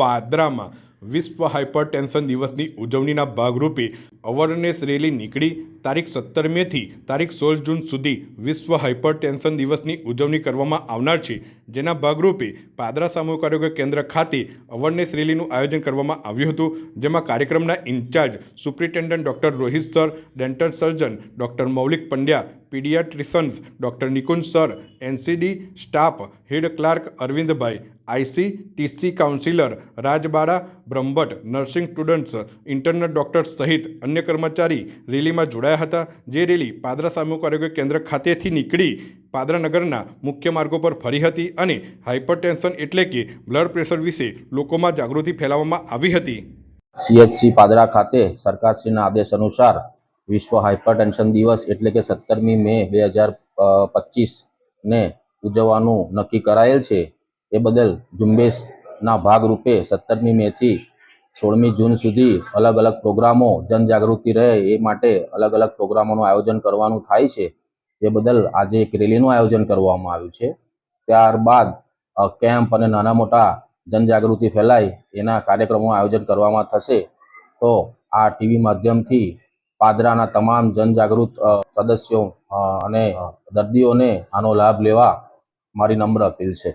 પાદરામાં વિશ્વ હાઇપરટેન્શન દિવસની ઉજવણીના ભાગરૂપે અવેરનેસ રેલી નીકળી. તારીખ સત્તર મેથી તારીખ સોળ જૂન સુધી વિશ્વ હાઇપરટેન્શન દિવસની ઉજવણી કરવામાં આવનાર છે. જેના ભાગરૂપે પાદરા સામૂહિક આરોગ્ય કેન્દ્ર ખાતે અવેરનેસ રેલીનું આયોજન કરવામાં આવ્યું હતું. જેમાં કાર્યક્રમના incharge superintendent doctor Rohit sir, dental surgeon doctor Maulik Pandya paediatricians, doctor Nikunj sir, NCD staff, head clerk Arvindbhai, IC, TC counsellor Rajbala Brahmbhatt, nursing students, internal doctor સહિત અન્ય કર્મચારી રેલીમાં જોડાયા હતા. જે રેલી પાદરા સામૂહિક આરોગ્ય કેન્દ્ર ખાતેથી નીકળી પાદરા નગરના મુખ્ય માર્ગો પર ફરી હતી અને હાઇપરટેન્શન એટલે કે બ્લડ પ્રેશર વિશે લોકોમાં જાગૃતિ ફેલાવવામાં આવી હતી. સીએચસી પાદરા ખાતે સરકારશ્રીના આદેશ અનુસાર વિશ્વ હાઇપરટેન્શન દિવસ એટલે કે સત્તરમી મે બે હજાર પચીસને ઉજવવાનું નક્કી કરાયેલ છે. એ બદલ ઝુંબેશના ભાગરૂપે સત્તરમી મેથી સોળમી જૂન સુધી અલગ અલગ પ્રોગ્રામો જનજાગૃતિ રહે એ માટે અલગ અલગ પ્રોગ્રામોનું આયોજન કરવાનું થાય છે. એ બદલ આજે એક રેલીનું આયોજન કરવામાં આવ્યું છે. ત્યારબાદ કેમ્પ અને નાના મોટા જનજાગૃતિ ફેલાય એના કાર્યક્રમોનું આયોજન કરવામાં થશે. તો આ ટીવી માધ્યમથી પાદરાના તમામ જનજાગૃત સદસ્યો અને દર્દીઓને આનો લાભ લેવા મારી નમ્ર અપીલ છે.